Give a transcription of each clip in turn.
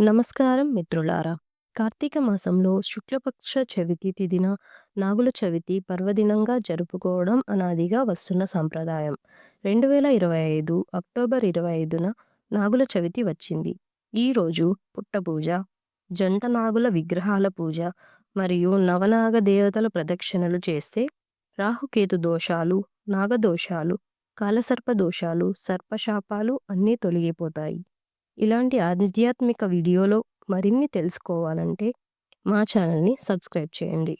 నమస్కారం మిత్రులారా! కార్తీక మాసంలో శుక్లపక్ష చవితి తిదిన నాగుల చవితి పర్వదినంగా జరుపుకోవడం అనాదిగా వస్తున్న సంప్రదాయం. రెండు వేల ఇరవై ఐదు అక్టోబర్ ఇరవై ఐదున నాగుల చవితి వచ్చింది. ఈ రోజు పుట్టపూజ, జంట నాగుల విగ్రహాల పూజ మరియు నవనాగ దేవతల ప్రదక్షిణలు చేస్తే రాహుకేతు దోషాలు, నాగదోషాలు, కాలసర్ప దోషాలు, సర్పశాపాలు అన్నీ తొలగిపోతాయి. ఇలాంటి ఆధ్యాత్మిక వీడియోలో మరిన్ని తెలుసుకోవాలంటే మా ఛానల్ని సబ్స్క్రైబ్ చేయండి.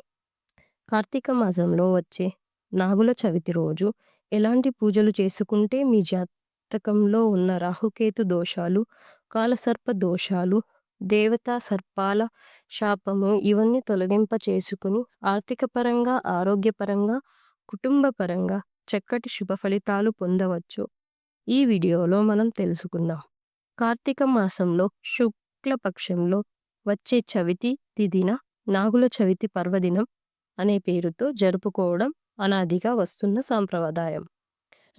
కార్తీక మాసంలో వచ్చే నాగుల చవితి రోజు ఎలాంటి పూజలు చేసుకుంటే మీ జాతకంలో ఉన్న రాహుకేతు దోషాలు, కాలసర్ప దోషాలు, దేవతా సర్పాల శాపము ఇవన్నీ తొలగింప చేసుకుని ఆర్థికపరంగా, ఆరోగ్యపరంగా, కుటుంబపరంగా చక్కటి శుభ ఫలితాలు పొందవచ్చు ఈ వీడియోలో మనం తెలుసుకుందాం. కార్తీక మాసంలో శుక్లపక్షంలో వచ్చే చవితి తిథిన నాగుల చవితి పర్వదినం అనే పేరుతో జరుపుకోవడం అనాదిగా వస్తున్న సాంప్రదాయం.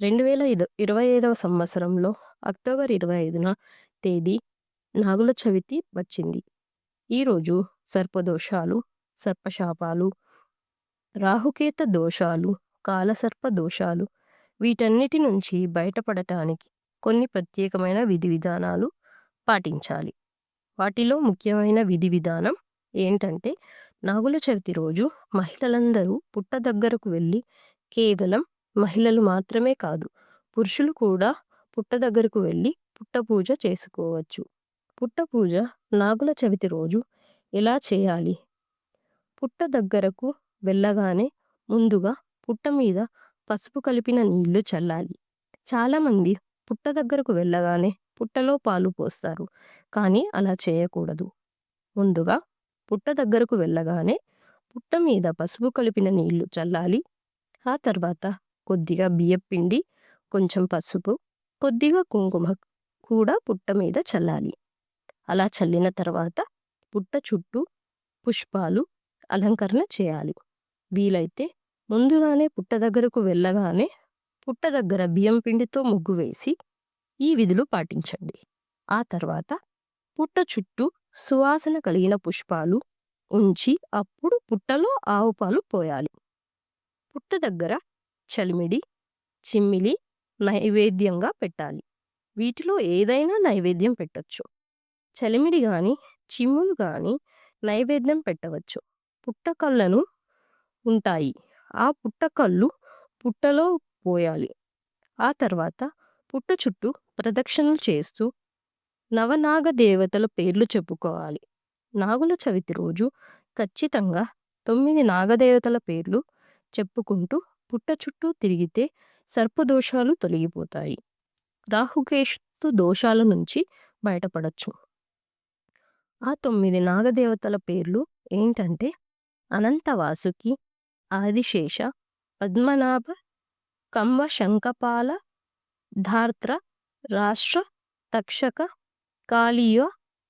రెండు వేల ఇరవై ఐదవ సంవత్సరంలో అక్టోబర్ ఇరవై ఐదున తేదీ నాగుల చవితి వచ్చింది. ఈరోజు సర్పదోషాలు, సర్పశాపాలు, రాహుకేత దోషాలు, కాలసర్ప దోషాలు వీటన్నిటి నుంచి బయటపడటానికి కొన్ని ప్రత్యేకమైన విధి విధానాలు పాటించాలి. వాటిలో ముఖ్యమైన విధి విధానం ఏంటంటే నాగుల చవితి రోజు మహిళలందరూ పుట్ట దగ్గరకు వెళ్ళి కేవలం మహిళలు మాత్రమే కాదు పురుషులు కూడా పుట్ట దగ్గరకు వెళ్ళి పుట్ట పూజ చేసుకోవచ్చు. పుట్ట పూజ నాగుల చవితి రోజు ఎలా చేయాలి? పుట్ట దగ్గరకు వెళ్ళగానే ముందుగా పుట్ట మీద పసుపు కలిపిన నీళ్ళు చల్లాలి. చాలామంది పుట్ట దగ్గరకు వెళ్ళగానే పుట్టలో పాలు పోస్తారు. కానీ అలా చేయకూడదు. ముందుగా పుట్ట దగ్గరకు వెళ్ళగానే పుట్ట మీద పసుపు కలిపిన నీళ్ళు చల్లాలి. ఆ తర్వాత కొద్దిగా బియ్యపిండి, కొంచెం పసుపు, కొద్దిగా కుంకుమ కూడా పుట్ట మీద చల్లాలి. అలా చల్లిన తర్వాత పుట్ట చుట్టూ పుష్పాలు అలంకరణ చేయాలి. వీలైతే ముందుగానే పుట్ట దగ్గరకు వెళ్ళగానే పుట్ట దగ్గర బియ్యం పిండితో ముగ్గు వేసి ఈ విధులు పాటించండి. ఆ తర్వాత పుట్ట చుట్టూ సువాసన కలిగిన పుష్పాలు ఉంచి అప్పుడు పుట్టలో ఆవు పాలు పోయాలి. పుట్ట దగ్గర చలిమిడి, చిమ్మిలి నైవేద్యంగా పెట్టాలి. వీటిలో ఏదైనా నైవేద్యం పెట్టచ్చు చలిమిడి గాని, చిమ్ములు గాని నైవేద్యం పెట్టవచ్చు. పుట్టకళ్ళను ఉంటాయి. ఆ పుట్టకళ్ళు పుట్టలో పోయాలి. ఆ తర్వాత పుట్ట చుట్టూ ప్రదక్షిణలు చేస్తూ నవనాగ దేవతల పేర్లు చెప్పుకోవాలి. నాగుల చవితి రోజు ఖచ్చితంగా తొమ్మిది నాగదేవతల పేర్లు చెప్పుకుంటూ పుట్ట చుట్టూ తిరిగితే సర్పదోషాలు తొలగిపోతాయి. రాహుకేతు దోషాల నుంచి బయటపడొచ్చు. ఆ తొమ్మిది నాగదేవతల పేర్లు ఏంటంటే అనంతవాసుకి, ఆదిశేష, పద్మనాభ, కంబ శంఖపాల, ధార్త్ర రాష్ట్ర, తక్షక, కాళీయ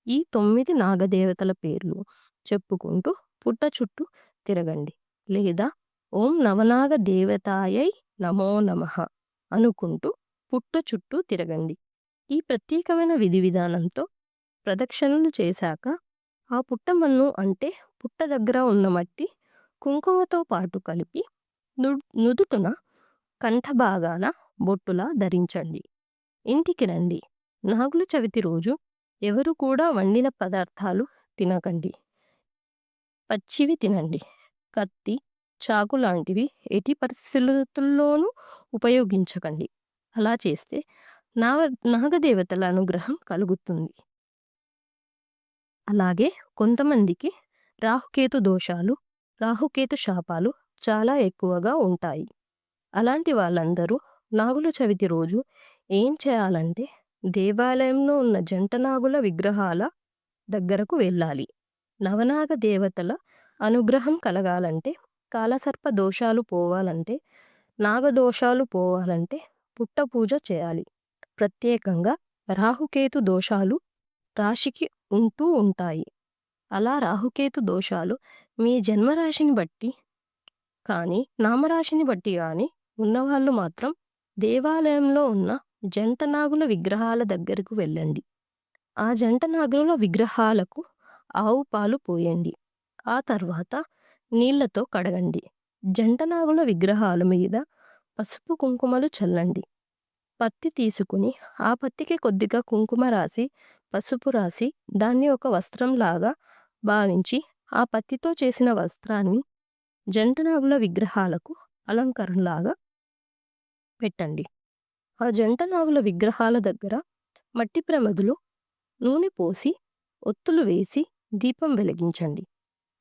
ఈ తొమ్మిది నాగదేవతల పేర్లు చెప్పుకుంటూ పుట్ట చుట్టూ తిరగండి. లేదా ఓం నవనాగ దేవతాయై నమో నమః అనుకుంటూ పుట్ట చుట్టూ తిరగండి. ఈ ప్రత్యేకమైన విధి విధానంతో ప్రదక్షిణలు చేశాక ఆ పుట్టమన్ను అంటే పుట్ట దగ్గర ఉన్న మట్టి కుంకుమతో పాటు కలిపి నుదుటున కంఠ భాగాన బొట్టులా ధరించండి. ఇంటికి రండి. నాగుల చవితి రోజు ఎవరు కూడా వండిన పదార్థాలు తినకండి. పచ్చివి తినండి. కత్తి, చాకు లాంటివి ఎటి పరిస్థితుల్లోనూ ఉపయోగించకండి. అలా చేస్తే నాగ నాగదేవతల అనుగ్రహం కలుగుతుంది. అలాగే కొంతమందికి రాహుకేతు దోషాలు, రాహుకేతు శాపాలు చాలా ఎక్కువగా ఉంటాయి. అలాంటి వాళ్ళందరూ నాగుల చవితి రోజు ఏం చేయాలంటే దేవాలయంలో ఉన్న జంట నాగుల విగ్రహాల దగ్గరకు వెళ్ళాలి. నవనాగ దేవతల అనుగ్రహం కలగాలంటే, కాలసర్ప దోషాలు పోవాలంటే, నాగదోషాలు పోవాలంటే పుట్ట పూజ చేయాలి. ప్రత్యేకంగా రాహుకేతు దోషాలు రాశికి ఉంటూ ఉంటాయి. అలా రాహుకేతు దోషాలు మీ జన్మరాశిని బట్టి కానీ, నామరాశిని బట్టి కానీ ఉన్నవాళ్ళు మాత్రం దేవాలయంలో ఉన్న జంటనాగుల విగ్రహాల దగ్గరకు వెళ్ళండి. ఆ జంటనాగుల విగ్రహాలకు ఆవు పాలు పోయండి. ఆ తర్వాత నీళ్ళతో కడగండి. జంటనాగుల విగ్రహాల మీద పసుపు కుంకుమలు చల్లండి. పత్తి తీసుకుని ఆ పత్తికి కొద్దిగా కుంకుమ రాసి పసుపు రాసి దాన్ని ఒక వస్త్రంలాగా భావించి ఆ పత్తితో చేసిన వస్త్రాన్ని జంటనాగుల విగ్రహాలకు అలంకరణలాగా పెట్టండి. ఆ జంట నాగుల విగ్రహాల దగ్గర మట్టి ప్రమదులో నూనె పోసి ఒత్తులు వేసి దీపం వెలిగించండి.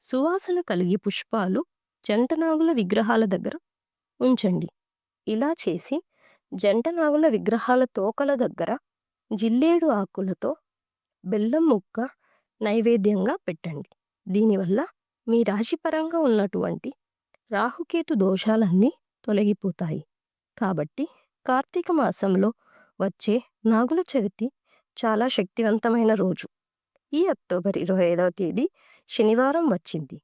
సువాసన కలిగి పుష్పాలు జంటనాగుల విగ్రహాల దగ్గర ఉంచండి. ఇలా చేసి జంటనాగుల విగ్రహాల తోకల దగ్గర జిల్లేడు ఆకులతో బెల్లం ముక్క నైవేద్యంగా పెట్టండి. దీనివల్ల మీ రాశిపరంగా ఉన్నటువంటి రాహుకేతు దోషాలన్నీ తొలగిపోతాయి. కాబట్టి కార్తీక మాసంలో వచ్చే నాగుల చవితి చాలా శక్తివంతమైన రోజు. ఈ అక్టోబర్ ఇరవై ఐదవ తేదీ శనివారం వచ్చింది.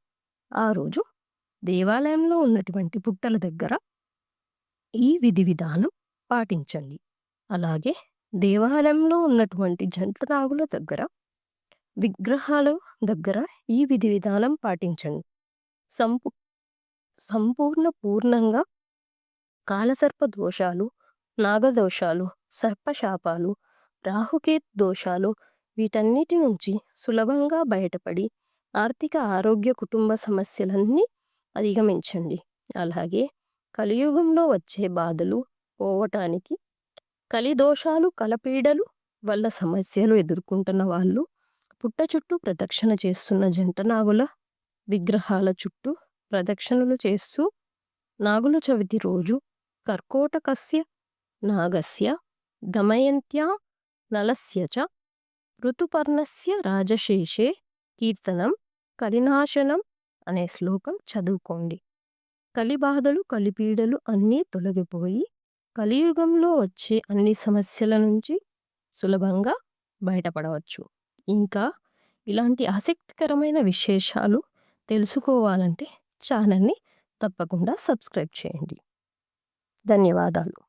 ఆ రోజు దేవాలయంలో ఉన్నటువంటి పుట్టల దగ్గర ఈ విధి విధానం పాటించండి. అలాగే దేవాలయంలో ఉన్నటువంటి జంట నాగుల దగ్గర విగ్రహాల దగ్గర ఈ విధి విధానం పాటించండి. సంపు సంపూర్ణ పూర్ణంగా కాలసర్ప దోషాలు నాగదోషాలు సర్పశాపాలు రాహుకేత్ దోషాలు వీటన్నిటి నుంచి సులభంగా బయటపడి ఆర్థిక ఆరోగ్య కుటుంబ సమస్యలన్నీ అధిగమించండి. అలాగే కలియుగంలో వచ్చే బాధలు పోవటానికి కలిదోషాలు కలపీడలు వల్ల సమస్యలు ఎదుర్కొంటున్న వాళ్ళు పుట్ట చుట్టూ ప్రదక్షిణ చేస్తున్న జంట నాగుల విగ్రహాల చుట్టూ ప్రదక్షిణలు చేస్తూ నాగుల చవితి రోజు కర్కోటకస్య నాగస్య దమయంత్యా నలస్య చ ఋతుపర్ణస్య రాజశేషే కీర్తనం కలినాశనం అనే శ్లోకం చదువుకోండి. కలిబాధలు కలిపీడలు అన్నీ తొలగిపోయి కలియుగంలో వచ్చే అన్ని సమస్యల నుంచి సులభంగా బయటపడవచ్చు. ఇంకా ఇలాంటి ఆసక్తికరమైన విశేషాలు తెలుసుకోవాలంటే ఛానల్ని తప్పకుండా సబ్స్క్రైబ్ చేయండి. ధన్యవాదాలు.